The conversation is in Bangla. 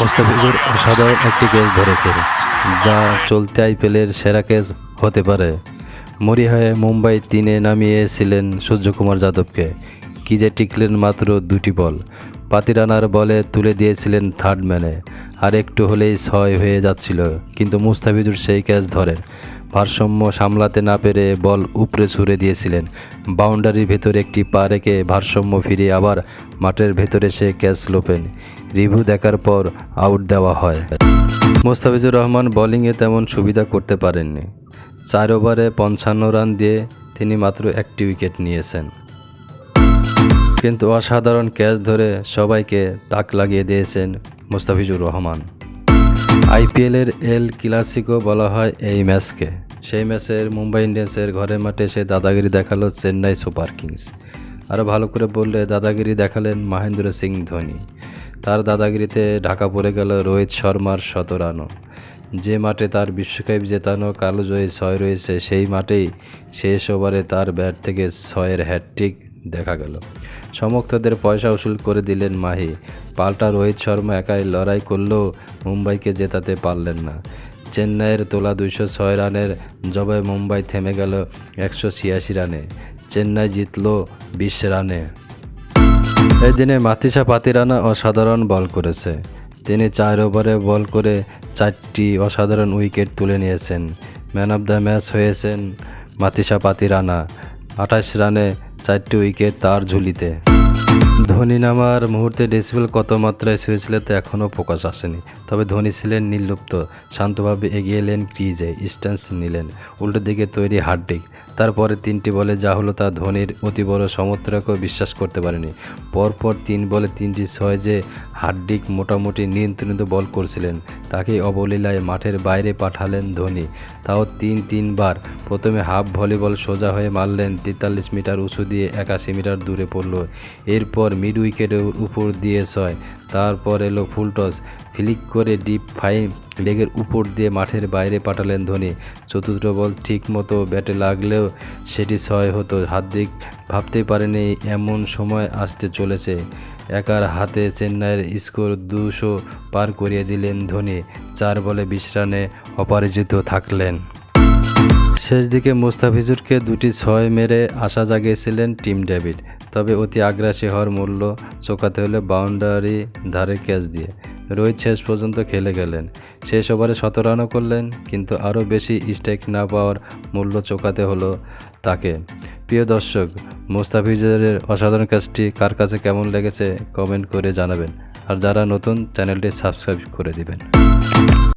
মোস্তাফিজুর অসাধারণ একটি ক্যাচ ধরেছে, যা চলতি আইপিএলের সেরা ক্যাচ হতে পারে। মরিহায় মুম্বাই তিনে নামিয়েছিলেন সূর্যকুমার যাদবকে। কি যে টিকলেন মাত্র দুটি বল। পাতিরানার বলে তুলে দিয়েছিলেন থার্ড ম্যানে। আর একটু হলেই ছয় হয়ে যাচ্ছিল, কিন্তু মুস্তাফিজুর সেই ক্যাচ ধরেন। ভারসাম্য সামলাতে না পেরে বল উপরে ছুড়ে দিয়েছিলেন। বাউন্ডারির ভেতরে একটি পা রেখে ভারসাম্য ফিরে আবার মাঠের ভেতরে সে ক্যাচ লোপেন। রিভিউ দেখার পর আউট দেওয়া হয়। মোস্তাফিজুর রহমান বোলিংয়ে তেমন সুবিধা করতে পারেননি। চার ওভারে পঞ্চান্ন রান দিয়ে তিনি মাত্র একটি উইকেট নিয়েছেন। কিন্তু অসাধারণ ক্যাচ ধরে সবাইকে তাক লাগিয়ে দিয়েছেন মোস্তাফিজুর রহমান। আইপিএলের এল ক্লাসিকো বলা হয় এই ম্যাচকে। সেই ম্যাচের মুম্বাই ইন্ডিয়ান্সের ঘরের মাঠে সে দাদাগিরি দেখাল চেন্নাই সুপার কিংস। আরও ভালো করে বললে দাদাগিরি দেখালেন মহেন্দ্র সিং ধোনি। তার দাদাগিরিতে ঢাকা পড়ে গেল রোহিত শর্মার শত রানও। যে মাঠে তার বিশ্বকাপ জেতানো কালো জয়ী ছয় রয়েছে, সেই মাঠেই শেষ ওভারে তার ব্যাট থেকে ছয়ের হ্যাটট্রিক দেখা গেল। সমর্থকদের পয়সা উসুল করে দিলেন মাহি। পাল্টা রোহিত শর্মা একাই লড়াই করলেও মুম্বাইকে জেতাতে পারলেন না। চেন্নাইয়ের তোলা দুইশো ছয় রানের জবাই মুম্বাই থেমে গেল একশো ছিয়াশি রানে। চেন্নাই জিতল বিশ রানে। এই দিনে মাতিসা পাতিরানা অসাধারণ বল করেছে। তিনি চার ওভারে বল করে চারটি অসাধারণ উইকেট তুলে নিয়েছেন। ম্যান অফ দ্য ম্যাচ হয়েছেন মাতিসা পাতিরানা। আঠাশ রানে চারটি উইকেট তার ঝুলিতে। ধোনি নামার মুহূর্তে ডেসিবেল কত মাত্রায় ছুঁয়েছিল তা এখনও প্রকাশ আসেনি। তবে ধোনি ছিলেন নির্লুপ্ত, শান্তভাবে এগিয়ে এলেন ক্রিজে, স্ট্যান্স নিলেন, উল্টো দিকে তৈরি হার্ডিক তারপরে তিনটি বলে যা হলো তা ধোনির অতি বড় সমর্থকও বিশ্বাস করতে পারেনি। পরপর তিন বলে তিনটি ছয় যে হার্দিক মোটামুটি নিয়ন্ত্রিত বল করছিলেন, তাকে অবলীলায় মাঠের বাইরে পাঠালেন ধোনি। তাও তিন তিনবার, প্রথমে হাফ ভলিবল সোজা হয়ে মারলেন তেতাল্লিশ মিটার উঁচু দিয়ে একাশি মিটার দূরে পড়ল। এরপর মিড উইকেটের উপর দিয়ে ছয়। তারপর এলো ফুলটস ফ্লিক করে ডিপ ফাইন লেগের উপর দিয়ে মাঠের বাইরে পাঠালেন ধোনি। চতুর্থ বল ঠিক মতো ব্যাটে লাগলেও সেটি ছয় হতো। হার্দিক ভাবতেই পারেনি এমন সময় আসতে চলেছে। একার হাতে চেন্নাইয়ের স্কোর দুশো পার করিয়ে দিলেন ধোনি। চার বলে বিশ রানে অপরাজিত থাকলেন। শেষ দিকে মুস্তাফিজুরকে দুটি ছয় মেরে আশা জাগিয়েছিলেন টিম ডেভিড। তবে অতি আগ্রাসী হওয়ার মূল্য চোকাতে হলে বাউন্ডারি ধারে ক্যাচ দিয়ে। রোহিত শেষ পর্যন্ত খেলে গেলেন। শেষ ওভারে শত রানও করলেন, কিন্তু আরও বেশি স্ট্রাইক না পাওয়ার মূল্য চোকাতে হলো তাকে। প্রিয় দর্শক মুস্তাফিজুরের অসাধারণ কাজটি কার কাছে কেমন লেগেছে কমেন্ট করে জানাবেন। আর যারা নতুন, চ্যানেলটি সাবস্ক্রাইব করে দিবেন।